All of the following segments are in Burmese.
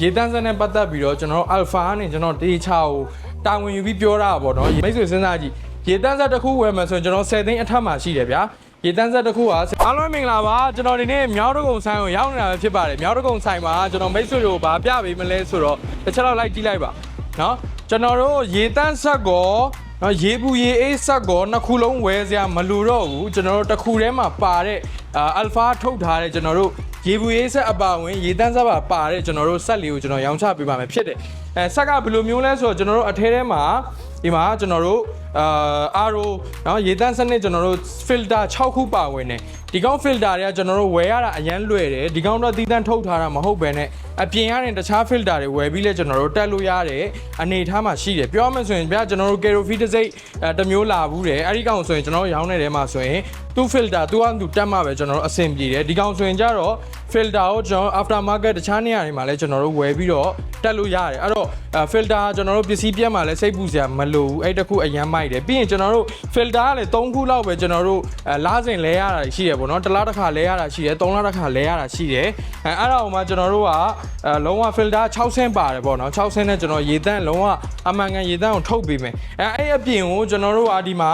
ရေတန်းစက်နဲ့ပတ်သက်ပြီးတော့ကျွန်တော်တို့ alpha ကနေကျွန်တော်တေချာကိုတာဝန်ယူပြီးပြောတာပါတော့မိတ်ဆွေစဉ်းစားကြည့်ရေတန်းစက်တစ်ခုဝယ်မယ်ဆိုရင်ကျွန်တော်10သိန်းအထက်မှာရှိတယ်ဗျာရေတန်းစက်တစ်ခုကအားလုံးမင်္ဂလာပါကျွန်တော်ဒီနေ့မြောက်တကုံဆိုင်ကိုရောက်နေတာပဲဖြစ်ပါတယ်မြောက်တကုံဆိုင်မှာကျွန်တော်မိတ်ဆွေတို့ဗာပြပေးမလဲဆိုတော့တစ်ချက်တော့လိုက်ကြည့်လိုက်ပါနော်ကျွန်တော်တို့ရေတန်းဆက်ကောနော် ရေပူရေအေးဆက်ကောနှစ်ခုလုံးဝယ်စရာမလိုတော့ဘူးကျွန်တော်တို့တစ်ခုထဲမှာပါတဲ့အာ alpha ထုတ်ထားတဲ့ကျွန်တော်တို့ ရေဘူးရေးဆက်အပါဝင်ရေတန်းစားပါပါတဲ့ကျွန်တော်တို့ဆက်လေးကိုကျွန်တော်ရောင်းချပေးပါမယ်ဖြစ်တယ်အဲဆက်ကဘယ်လိုမျိုးလဲဆိုတော့ကျွန်တော်တို့အထဲထဲမှာဒီမှာကျွန်တော်တို့အာအာရိုเนาะရေတန်းစနစ်ကျွန်တော်တို့ filter 6ခုပါဝင်တယ် ဒီကောင် filter တွေကကျွန်တော်တို့ဝယ်ရတာအရန်လွယ်တယ်ဒီကောင်တော့သီးသန့်ထုတ်ထားတာမဟုတ်ပဲနဲ့အပြင်ရတဲ့တခြား filter တွေဝယ်ပြီးလဲကျွန်တော်တို့တက်လို့ရတဲ့အနေအထားမှာရှိတယ်ပြောရမယ်ဆိုရင်ဗျာကျွန်တော်တို့ Kerofit တစ်စိတ်အဲတစ်မျိုးလာဘူးတယ်အဲ့ဒီကောင်ဆိုရင်ကျွန်တော်တို့ရောင်းနေတဲ့မှာဆိုရင် သူ့ filter သူကသူတက်မှပဲကျွန်တော်တို့အဆင်ပြေတယ်ဒီကောင်ဆိုရင်ကြတော့ filter ကိုကျွန်တော် after market တခြားနေရာတွေမှာလည်းကျွန်တော်တို့ဝယ်ပြီးတော့တက်လို့ရတယ်အဲ့တော့ filter ကျွန်တော်တို့ပစ္စည်းပြတ်မှလည်းစိတ်ပူစရာမလိုဘူးအဲ့တခုအရန်မိုက်တယ်ပြီးရင်ကျွန်တော်တို့ filter ကလည်း3ခုလောက်ပဲကျွန်တော်တို့လားစင်လဲရတာရှိတယ်ပေါ့နော်တစ်လားတစ်ခါလဲရတာရှိတယ်3လားတစ်ခါလဲရတာရှိတယ်အဲအဲ့ဒါအောင်မှကျွန်တော်တို့ကအဲလုံးဝ filter 6ဆင်းပါတယ်ပေါ့နော်6ဆင်းနဲ့ကျွန်တော်ရေတန့်လုံးဝအမှန်ကန်ရေတန့်ကိုထုတ်ပေးမယ်အဲအဲ့အပြင်ကိုကျွန်တော်တို့ကဒီမှာ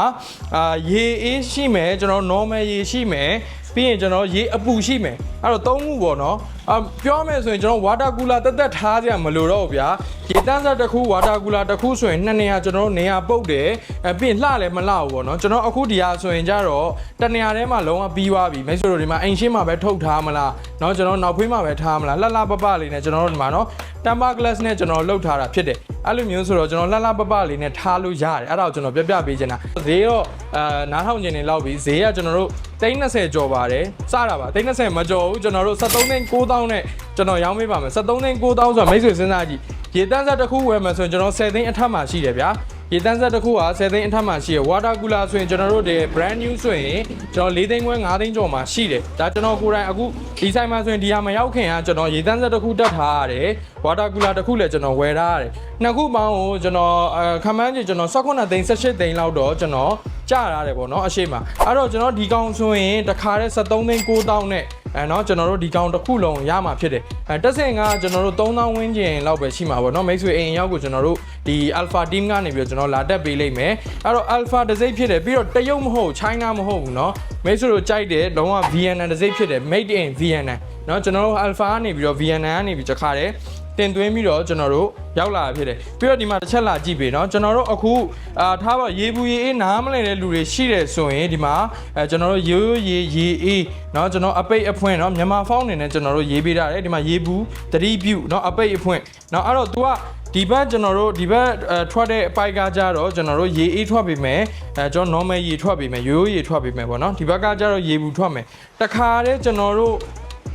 အာရေအေးရှိမယ်ကျွန်တော် normal ရေရှိမယ်ပြီးရင်ကျွန်တော်ရေအပူရှိမယ်အဲ့တော့သုံးခုပေါ့နော်အပြောမယ်ဆိုရင်ကျွန်တော် water cooler တက်တက်ထားကြမလို့တော့ဘူးဗျာရေတန်းစားတစ်ခု water cooler တစ်ခုဆိုရင်နှစ်နေရာကျွန်တော်တို့နေရာပုတ်တယ်အပြီးရင်လှလည်းမလှဘူးပေါ့နော်ကျွန်တော်အခုဒီဟာဆိုရင်ကြတော့တနေရာထဲမှာလုံးဝပြီးသွားပြီမိတ်ဆွေတို့ဒီမှာအိမ်ရှင်းမှာပဲထုတ်ထားမလားเนาะကျွန်တော်နောက်ဖေးမှာပဲထားမလားလှလှပပလေးနဲ့ကျွန်တော်တို့ဒီမှာเนาะ temper glass နဲ့ကျွန်တော်လှုပ်ထားတာဖြစ်တယ် အဲ့လိုမျိုးဆိုတော့ကျွန်တော်လှလှပပလေးနဲ့ထားလို့ရတယ်အဲ့ဒါကိုကျွန်တော်ပြပြပေးချင်တာဈေးတော့အာနားထောင်ခြင်းနေလောက်ပြီဈေးကကျွန်တော်တို့320ကျော်ပါတယ်စတာပါ320မကျော်ဘူးကျွန်တော်တို့73သိန်း9000နဲ့ကျွန်တော်ရောင်းပေးပါမယ်73သိန်း9000ဆိုတော့မိတ်ဆွေစဉ်းစားကြည့်ရေတန်းဆက်တစ်ခုဝယ်မယ်ဆိုရင်ကျွန်တော်10သိန်းအထက်မှာရှိတယ်ဗျာ ရေတန်းဆက်တစ်ခုက10သိန်းအထက်မှာရှိရယ် water cooler ဆိုရင်ကျွန်တော်တို့ဒီ brand new ဆိုရင်ကျွန်တော်4သိန်းခွဲ5သိန်းကျော်မှာရှိတယ်ဒါကျွန်တော်ကိုယ်တိုင်အခုဒီဆိုင်မှာဆိုရင်ဒီဟာမရောက်ခင်ကကျွန်တော်ရေတန်းဆက်တစ်ခုတက်ထားရတယ် water cooler တစ်ခုလည်းကျွန်တော်ဝယ်ထားရတယ်နှစ်ခုပေါင်းကိုကျွန်တော်အခမန်းကြီးကျွန်တော်18သိန်း18သိန်းလောက်တော့ကျွန်တော် ကြာရတယ်ပေါ့နော်အရှိမအဲ့တော့ကျွန်တော်ဒီကောင်ဆိုရင်တစ်ခါတည်း73သိန်း9000နဲ့အဲเนาะကျွန်တော်တို့ဒီကောင်တစ်ခုလုံးရမှာဖြစ်တယ်အဲတက်စင်ကကျွန်တော်တို့3000ဝန်းကျင်လောက်ပဲရှိမှာပေါ့เนาะမိတ်ဆွေအိမ်ရောက်ကိုကျွန်တော်တို့ဒီ alpha team ကနေပြီးတော့ကျွန်တော်လာတက်ပေးလိုက်မယ်အဲ့တော့ alpha တစ်စိတ်ဖြစ်တယ်ပြီးတော့တရုတ်မဟုတ် China မဟုတ်ဘူးเนาะမိတ်ဆွေတို့ကြိုက်တယ်လုံးဝ VNN တစ်စိတ်ဖြစ်တယ် made in VNN เนาะကျွန်တော်တို့ alpha ကနေပြီးတော့ VNN ကနေပြီးတခါတည်း တင်သွင်းပြီးတော့ကျွန်တော်တို့ရောက်လာဖြစ်တယ်ပြီးတော့ဒီမှာတစ်ချက်လာကြည့်ပေးနော်ကျွန်တော်တို့အခုအာထားပါရေဘူးရေအေးနားမလည်တဲ့လူတွေရှိတယ်ဆိုရင်ဒီမှာအဲကျွန်တော်တို့ရိုးရေရေအေးနော်ကျွန်တော်အပိတ်အဖွင့်နော်မြန်မာဖောင်းနေနဲ့ကျွန်တော်တို့ရေးပေးထားတယ်ဒီမှာရေဘူးသတိပြုနော်အပိတ်အဖွင့်နော်အဲ့တော့ तू ကဒီဘက်ကျွန်တော်တို့ဒီဘက်ထွက်တဲ့အပိုက်ကကြတော့ကျွန်တော်တို့ရေအေးထွက်ပေးမယ်အဲကျွန်တော် normal ရေထွက်ပေးမယ်ရိုးရိုးရေထွက်ပေးမယ်ပေါ့နော်ဒီဘက်ကကြတော့ရေဘူးထွက်မယ်တခါတည်းကျွန်တော်တို့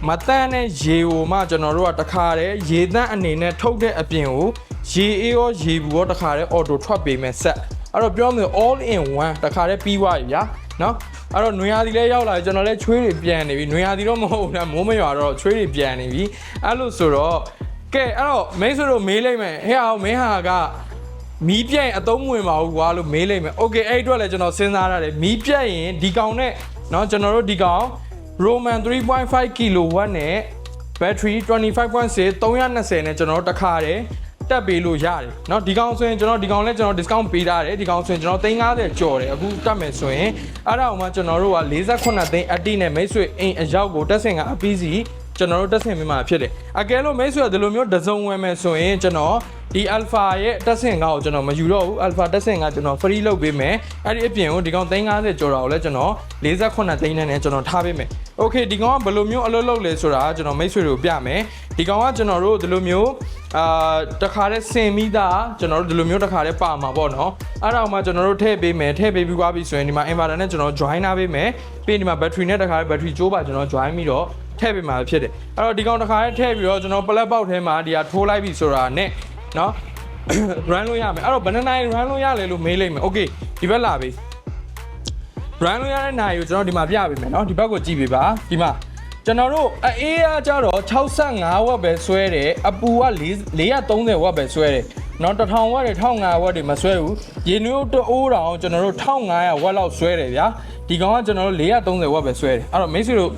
မတန်းတဲ့ရေကိုမှကျွန်တော်တို့ကတခါတည်းရေတန်းအနေနဲ့ထုတ်တဲ့အပြင်ကိုရေအေးရောရေဘူးရောတခါတည်း auto ထွက်ပေးမယ်ဆက်အဲ့တော့ပြောမယ် all in one တခါတည်းပြီးသွားပြီဗျာနော်အဲ့တော့နွေရာသီလည်းရောက်လာပြီကျွန်တော်လည်းချွေးတွေပြန်နေပြီနွေရာသီတော့မဟုတ်ဘူးလားမိုးမရွာတော့ချွေးတွေပြန်နေပြီအဲ့လိုဆိုတော့ကဲအဲ့တော့မိတ်ဆွေတို့မေးလိုက်မယ်ဟဲ့အောင်မင်းဟာက မီးပြတ်ရင်အသုံးမဝင်ပါဘူးကွာလို့မေးလိုက်မယ်။ Okay အဲ့အတွက်လည်းကျွန်တော်စဉ်းစားရတယ်။မီးပြတ်ရင်ဒီကောင်နဲ့เนาะကျွန်တော်တို့ဒီကောင် Roman 3.5 kW နဲ့ battery 25.6 320နဲ့ကျွန်တော်တို့တစ်ခါတည်းတက်ပေးလို့ရတယ်เนาะဒီကောင်ဆိုရင်ကျွန်တော်ဒီကောင်လည်းကျွန်တော် discount ပေးထားတယ်ဒီကောင်ဆိုရင်ကျွန်တော်350ကျော်တယ်အခုတက်မယ်ဆိုရင်အဲ့ဒါအောင်မှကျွန်တော်တို့က48သိန်းအတိနဲ့မိတ်ဆွေအိမ်အရောက်ကိုတက်ဆင်ကအပီးစီကျွန်တော်တို့တက်ဆင်မိမှာဖြစ်တယ်အကယ်လို့မိတ်ဆွေကဒီလိုမျိုးဒဇုံဝယ်မယ်ဆိုရင်ကျွန်တော်ဒီ alpha ရဲ့တက်ဆင်ကားကိုကျွန်တော်မယူတော့ဘူး alpha တက်ဆင်ကကျွန်တော် free လုပ်ပေးမယ်အဲ့ဒီအပြင်ကိုဒီကောင်350ကျော်တာကိုလည်းကျွန်တော်48သိန်းနဲ့ကျွန်တော်ထားပေးမယ် okay ဒီကောင်ကဘယ်လိုမျိုးအလုပ်လုပ်လဲဆိုတာကျွန်တော်မိတ်ဆွေတို့ပြမယ်ဒီကောင်ကကျွန်တော်တို့ဒီလိုမျိုးအာတခါတည်းစင်မိသားကျွန်တော်တို့ဒီလိုမျိုးတခါတည်းပါမှာပေါ့နော်အဲ့ဒါမှကျွန်တော်တို့ထည့်ပေးမယ်ထည့်ပေးပြီးသွားပြီဆိုရင်ဒီမှာ inverter နဲ့ကျွန်တော် join ထားပေးမယ်ပြီးရင်ဒီမှာ battery နဲ့တခါတည်း battery ကျိုးပါကျွန်တော် join ပြီးတော့ထည့်ပေးမှာဖြစ်တယ်အဲ့တော့ဒီကောင်တစ်ခါလေးထည့်ပြီးတော့ကျွန်တော် plug box ထဲမှာဒီဟာထိုးလိုက်ပြီဆိုတာနဲ့เนาะ run လို့ရမယ်အဲ့တော့ဘယ်နှစ်နိုင် run လို့ရလဲလို့မေးလိုက်မယ် okay ဒီဘက်လာပြီ run လို့ရတဲ့နိုင်ကိုကျွန်တော်ဒီမှာပြပေးမယ်เนาะဒီဘက်ကိုကြည့်ပေးပါဒီမှာကျွန်တော်တို့အေးအားကြတော့65ဝက်ပဲဆွဲတယ်အပူက430ဝက်ပဲဆွဲတယ်နော်1000ဝက်တွေ1500ဝက်တွေမဆွဲဘူးရေနွေးတအိုးတောင်ကျွန်တော်တို့1500ဝက်လောက်ဆွဲတယ်ဗျာဒီကောင်ကကျွန်တော်တို့430ဝက်ပဲဆွဲတယ်အဲ့တော့မိတ်ဆွေတို့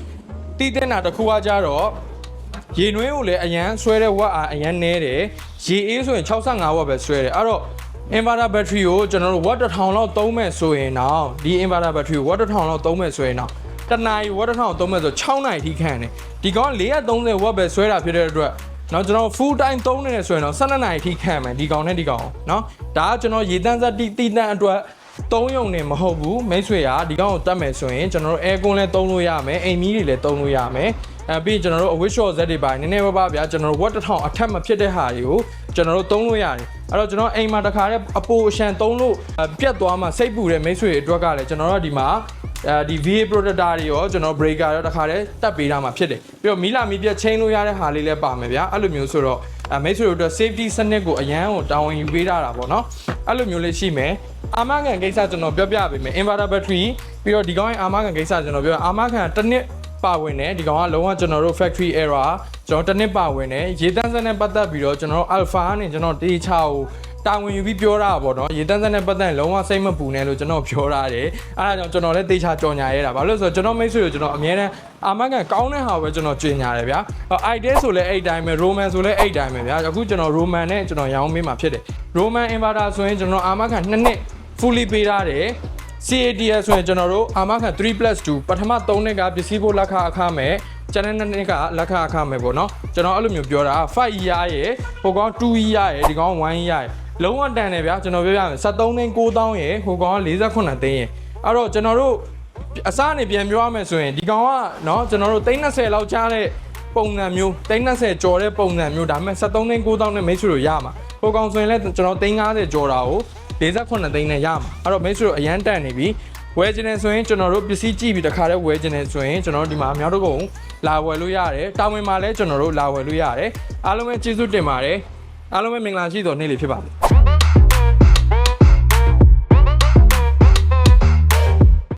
တီးတဲ့နာတစ်ခုကကြတော့ ရေနွေးကိုလည်းအရန်ဆွဲတဲ့ဝက်အားအရန်နဲတယ်ရေအေးဆိုရင်65ဝက်ပဲဆွဲတယ်အဲ့တော့ inverter battery ကိုကျွန်တော်တို့ watt 1000လောက်သုံးမဲ့ဆိုရင်တော့ဒီ inverter battery ကို watt 1000လောက်သုံးမဲ့ဆိုရင်တော့တနာရီ watt 1000သုံးမဲ့ဆို6နာရီထိခံတယ်ဒီကောင်430 watt ပဲဆွဲတာဖြစ်တဲ့အတွက်နော်ကျွန်တော် full time သုံးနေတယ်ဆိုရင်တော့12နာရီထိခံမယ်ဒီကောင်နဲ့ဒီကောင်နော်ဒါကကျွန်တော်ရေတန်းစတိတိတန်းအတွက်သုံးယုံနေမဟုတ်ဘူးမိတ်ဆွေကဒီကောင်ကိုတတ်မယ်ဆိုရင်ကျွန်တော်တို့ aircon လည်းသုံးလို့ရမယ်အိမ်မီးတွေလည်းသုံးလို့ရမယ်အဲပြီးကျွန်တော်တို့အဝတ်လျှော့ဇက်တွေပါနည်းနည်းပါးပါဗျာကျွန်တော်တို့ watt 1000အထက်မဖြစ်တဲ့ဟာတွေကို ကျွန်တော်တို့သုံးလို့ရတယ်အဲ့တော့ကျွန်တော်အိမ်မှာတခါတည်းအပိုအရှန်သုံးလို့အဲပြတ်သွားမှစိတ်ပူတဲ့မိတ်ဆွေတွေအတွက်ကလည်းကျွန်တော်တို့ကဒီမှာအဲဒီ VA protector တွေရောကျွန်တော် breaker ရောတခါတည်းတက်ပေးတာမှာဖြစ်တယ်ပြီးတော့မီလာမီပြတ်ချင်းလို့ရတဲ့ဟာလေးလည်းပါမယ်ဗျာအဲ့လိုမျိုးဆိုတော့အဲမိတ်ဆွေတို့အတွက် safety စနစ်ကိုအရန်ကိုတာဝန်ယူပေးတာတာပေါ့နော်အဲ့လိုမျိုးလေးရှိမယ်အာမခံကိစ္စကျွန်တော်ပြောပြပေးမယ် inverter battery ပြီးတော့ဒီကောင်ရဲ့အာမခံကိစ္စကျွန်တော်ပြောပြအာမခံတစ်နှစ် ပါဝင်တယ်ဒီကောင်ကလုံးဝကျွန်တော်တို့ factory error ကျွန်တော်တစ်နှစ်ပါဝင်တယ်ရေတန်းစက်နဲ့ပတ်သက်ပြီးတော့ကျွန်တော် alpha နဲ့ကျွန်တော်တေချာကိုတာဝန်ယူပြီးပြောတာပေါ့နော်ရေတန်းစက်နဲ့ပတ်သက်ရင်လုံးဝစိတ်မပူနဲ့လို့ကျွန်တော်ပြောထားတယ်အဲဒါကြောင့်ကျွန်တော်လည်းတေချာကြော်ညာရဲတာဘာလို့လဲဆိုတော့ကျွန်တော်မိတ်ဆွေကိုကျွန်တော်အမြဲတမ်းအာမခံကောင်းတဲ့ဟာကိုပဲကျွန်တော်ကြင်ညာတယ်ဗျာအိုက်တဲဆိုလည်းအဲ့တိုင်းပဲ roman ဆိုလည်းအဲ့တိုင်းပဲဗျာအခုကျွန်တော် roman နဲ့ကျွန်တော်ရောင်းပေးမှာဖြစ်တယ် roman inverter ဆိုရင်ကျွန်တော်အာမခံ2နှစ် fully ပေးထားတယ် CATS ဆိုရင်ကျွန်တော်တို့အာမခံ3 2ပထမ3နှစ်ကပစ္စည်းဖို့လက်ခအခမဲ့ကျန်တဲ့နှစ်နှစ်ကလက်ခအခမဲ့ပေါ့နော်ကျွန်တော်အဲ့လိုမျိုးပြောတာ5 year ရယ်ဟိုကောင်2 year ရယ်ဒီကောင်1 year ရယ်လုံးဝတန်တယ်ဗျာကျွန်တော်ပြောပြမယ်73သိန်း9000ရယ်ဟိုကောင်က48သိန်းရယ်အဲ့တော့ကျွန်တော်တို့အစားအနေပြန်ပြောရမယ်ဆိုရင်ဒီကောင်ကเนาะကျွန်တော်တို့30လောက်ချတဲ့ပုံစံမျိုး30ကျော်တဲ့ပုံစံမျိုးဒါပေမဲ့73သိန်း9000နဲ့မိတ်ဆွေတို့ရမှာဟိုကောင်ဆိုရင်လည်းကျွန်တော်350ကျော်တာကို 48သိန်းနဲ့ရမှာအဲ့တော့မိတ်ဆွေတို့အရန်တန်နေပြီဝယ်ခြင်းနဲ့ဆိုရင်ကျွန်တော်တို့ပစ္စည်းကြည့်ပြီးတခါတည်းဝယ်ခြင်းနဲ့ဆိုရင်ကျွန်တော်တို့ဒီမှာမြောက်တော့ကုန်းလာဝယ်လို့ရတယ်တာဝန်မှာလည်းကျွန်တော်တို့လာဝယ်လို့ရတယ်အားလုံးပဲကျေးဇူးတင်ပါတယ်အားလုံးပဲမင်္ဂလာရှိတော်နေ့လေးဖြစ်ပါစေ